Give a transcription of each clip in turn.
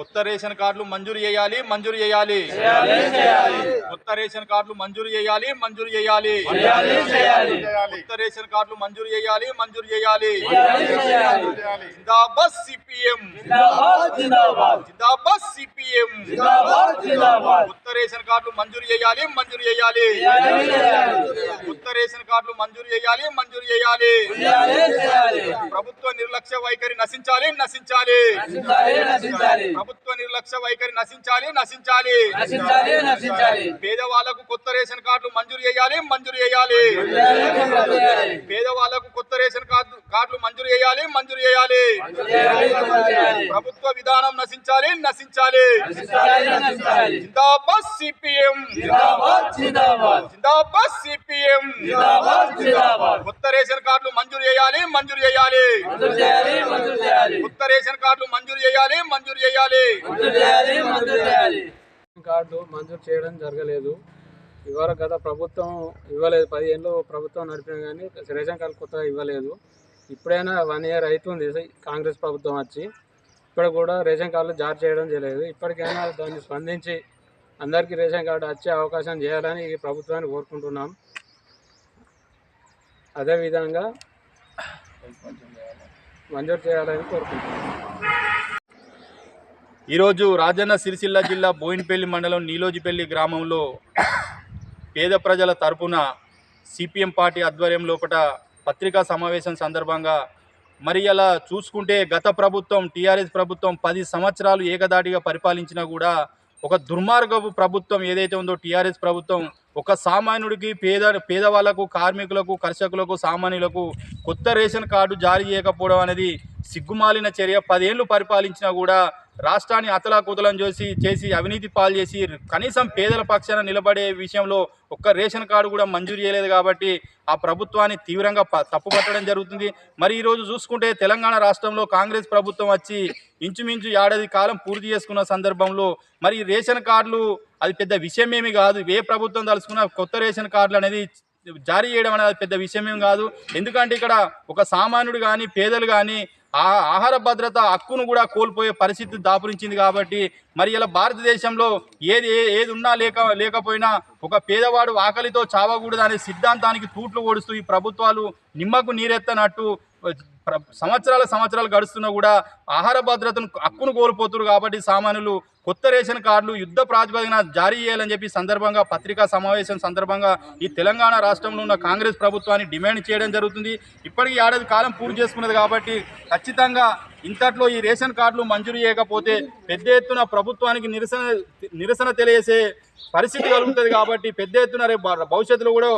కొత్త రేషన్ కార్డులు మంజూరు చేయాలి మంజూరు చేయాలి. కొత్త రేషన్ కార్డులు మంజూరు చేయాలి మంజూరు చేయాలి. కొత్త రేషన్ కార్డులు మంజూరు చేయాలి మంజూరు చేయాలి. జిందాబాద్ సిపిఎం. జిందాబాద్ సిపిఎం. కొత్త రేషన్ కార్డులు మంజూరు చేయాలి మంజూరు చేయాలి. కొత్త రేషన్ కార్డులు మంజూరు చేయాలి మంజూరు చేయాలి. ప్రభుత్వ నిర్లక్ష్య వైఖరి నశించాలి నశించాలి. ప్రభుత్వ నిర్లక్ష్య వైఖరి నశించాలి నశించాలి. పేదవాళ్ళకు కొత్త రేషన్ కార్డులు మంజూరు చేయాలి మంజూరు చేయాలి. పేదవాళ్ళకు కొత్త రేషన్ కార్డు కార్డులు మంజూరు చేయాలి మంజూరు చేయాలి. ప్రభుత్వ విధానం నశించాలి నశించాలి. జిందాబాద్ సిపిఎం. జిందాబాద్ సిపిఎం. కొత్త రేషన్ కార్డులు మంజూరు చేయాలి మంజూరు చేయాలి. కొత్త రేషన్ కార్డులు మంజూరు చేయాలి మంజూరు చేయాలి. కార్డు మంజూరు చేయడం జరగలేదు. ఇవాళ గత ప్రభుత్వం ఇవ్వలేదు. పదిహేళ్ళు ప్రభుత్వం నడిపిన కానీ రేషన్ కార్డు కొత్తగా ఇవ్వలేదు. ఇప్పుడైనా వన్ ఇయర్ అవుతుంది కాంగ్రెస్ ప్రభుత్వం వచ్చి. ఇప్పుడు కూడా రేషన్ కార్డులు జారీ చేయడం చేయలేదు ఇప్పటికైనా దాన్ని స్పందించి అందరికీ రేషన్ కార్డు వచ్చే అవకాశం చేయాలని ఈ ప్రభుత్వాన్ని కోరుకుంటున్నాం. అదేవిధంగా మంజూరు చేయాలని కోరుకుంటున్నాం ఈరోజు రాజన్న సిరిసిల్ల జిల్లా బోయినపల్లి మండలం నీలోజిపల్లి గ్రామంలో పేద ప్రజల తరపున సిపిఎం పార్టీ ఆధ్వర్యం లోపల పత్రికా సమావేశం సందర్భంగా మరి అలా చూసుకుంటే గత ప్రభుత్వం టీఆర్ఎస్ ప్రభుత్వం పది సంవత్సరాలు ఏకదాటిగా పరిపాలించినా కూడా ఒక దుర్మార్గపు ప్రభుత్వం ఏదైతే ఉందో టీఆర్ఎస్ ప్రభుత్వం ఒక సామాన్యుడికి పేద పేదవాళ్ళకు కార్మికులకు కర్షకులకు సామాన్యులకు కొత్త రేషన్ కార్డు జారీ చేయకపోవడం అనేది సిగ్గుమాలిన చర్య. పదేళ్ళు పరిపాలించినా కూడా రాష్ట్రాన్ని అతలాకుతలం చేసి చేసి అవినీతి పాలు చేసి కనీసం పేదల పక్షాన నిలబడే విషయంలో ఒక్క రేషన్ కార్డు కూడా మంజూరు చేయలేదు కాబట్టి ఆ ప్రభుత్వాన్ని తీవ్రంగా తప్పుపట్టడం జరుగుతుంది. మరి ఈరోజు చూసుకుంటే తెలంగాణ రాష్ట్రంలో కాంగ్రెస్ ప్రభుత్వం వచ్చి ఇంచుమించు ఏడాది కాలం పూర్తి చేసుకున్న సందర్భంలో మరి రేషన్ కార్డులు అది పెద్ద విషయమేమి కాదు. ఏ ప్రభుత్వం తలుచుకున్న కొత్త రేషన్ కార్డులు అనేది జారీ చేయడం అనేది పెద్ద విషయమేం కాదు. ఎందుకంటే ఇక్కడ ఒక సామాన్యుడు కానీ పేదలు కానీ ఆ ఆహార భద్రత హక్కును కూడా కోల్పోయే పరిస్థితి దాపురించింది కాబట్టి మరి ఇలా భారతదేశంలో ఏది ఏ- ఏది ఉన్నా లేక లేకపోయినా ఒక పేదవాడు ఆకలితో చావకూడదు అనే సిద్ధాంతానికి తూట్లు ఓడుస్తూ ఈ ప్రభుత్వాలు నిమ్మకు నీరెత్తనట్టు సంవత్సరాల సంవత్సరాలు గడుస్తున్నా కూడా ఆహార భద్రతను హక్కును కోల్పోతున్నారు కాబట్టి సామాన్యులు కొత్త రేషన్ కార్డులు యుద్ధ ప్రాతిపదికన జారీ చేయాలని చెప్పి సందర్భంగా పత్రికా సమావేశం సందర్భంగా ఈ తెలంగాణ రాష్ట్రంలో ఉన్న కాంగ్రెస్ ప్రభుత్వాన్ని డిమాండ్ చేయడం జరుగుతుంది. ఇప్పటికీ ఏడాది కాలం పూర్తి చేసుకున్నది కాబట్టి ఖచ్చితంగా ఇంతట్లో ఈ రేషన్ కార్డులు మంజూరు చేయకపోతే పెద్ద ఎత్తున ప్రభుత్వానికి నిరసన నిరసన తెలియసే పరిస్థితి కలుగుతుంది కాబట్టి పెద్ద ఎత్తున రేపు భవిష్యత్తులో కూడా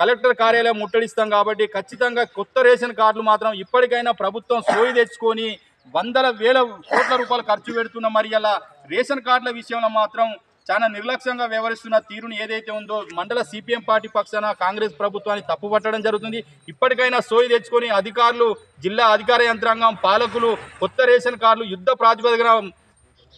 కలెక్టర్ కార్యాలయం ముట్టడిస్తాం కాబట్టి ఖచ్చితంగా కొత్త రేషన్ కార్డులు మాత్రం ఇప్పటికైనా ప్రభుత్వం సోయి తెచ్చుకొని వందల వేల కోట్ల రూపాయలు ఖర్చు పెడుతున్న మరి అలా రేషన్ కార్డుల విషయంలో మాత్రం చాలా నిర్లక్ష్యంగా వ్యవహరిస్తున్న తీరును ఏదైతే ఉందో మండల సిపిఎం పార్టీ పక్షాన కాంగ్రెస్ ప్రభుత్వాన్ని తప్పుపట్టడం జరుగుతుంది. ఇప్పటికైనా సోయి తెచ్చుకొని అధికారులు జిల్లా అధికార యంత్రాంగం పాలకులు కొత్త రేషన్ కార్డులు యుద్ధ ప్రాతిపదికన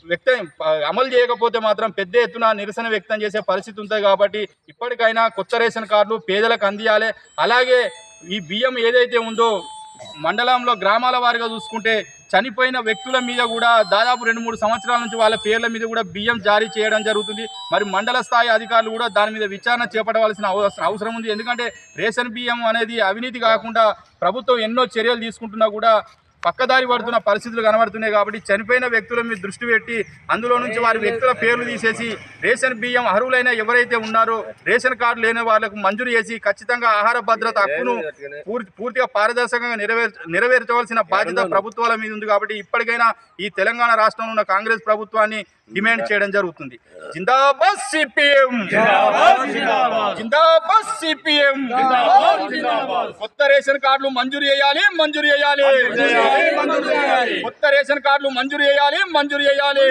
వ్యక్తం అమలు చేయకపోతే మాత్రం పెద్ద ఎత్తున నిరసన వ్యక్తం చేసే పరిస్థితి ఉంటుంది కాబట్టి ఇప్పటికైనా కొత్త రేషన్ కార్డులు పేదలకు అందియాలి. అలాగే ఈ బియ్యం ఏదైతే ఉందో మండలంలో గ్రామాల వారిగా చూసుకుంటే చనిపోయిన వ్యక్తుల మీద కూడా దాదాపు రెండు మూడు సంవత్సరాల నుంచి వాళ్ళ పేర్ల మీద కూడా బియ్యం జారీ చేయడం జరుగుతుంది. మరి మండల స్థాయి అధికారులు కూడా దాని మీద విచారణ చేపట్టవలసిన అవసరం అవసరం ఉంది. ఎందుకంటే రేషన్ బియ్యం అనేది అవినీతి కాకుండా ప్రభుత్వం ఎన్నో చర్యలు తీసుకుంటున్నా కూడా పక్కదారి పడుతున్న పరిస్థితులు కనబడుతున్నాయి కాబట్టి చనిపోయిన వ్యక్తుల మీద దృష్టి పెట్టి అందులో నుంచి వారి వ్యక్తుల పేర్లు తీసేసి రేషన్ బియ్యం అర్హులైన ఎవరైతే ఉన్నారో రేషన్ కార్డు లేని వాళ్ళకు మంజూరు చేసి ఖచ్చితంగా ఆహార భద్రత హక్కును పూర్తి పూర్తిగా పారదర్శకంగా నెరవేర్ నెరవేర్చవలసిన బాధ్యత ప్రభుత్వాల మీద ఉంది కాబట్టి ఇప్పటికైనా ఈ తెలంగాణ రాష్ట్రంలో ఉన్న కాంగ్రెస్ ప్రభుత్వాన్ని డిమాండ్ చేయడం జరుగుతుంది. జిందాబాద్ సిపిఎం జిందాబాద్ సిపిఎం కొత్త రేషన్ కార్డులు మంజూరు చేయాలి మంజూరు చేయాలి. కొత్త రేషన్ కార్డులు మంజూరు చేయాలి మంజూరు చేయాలి.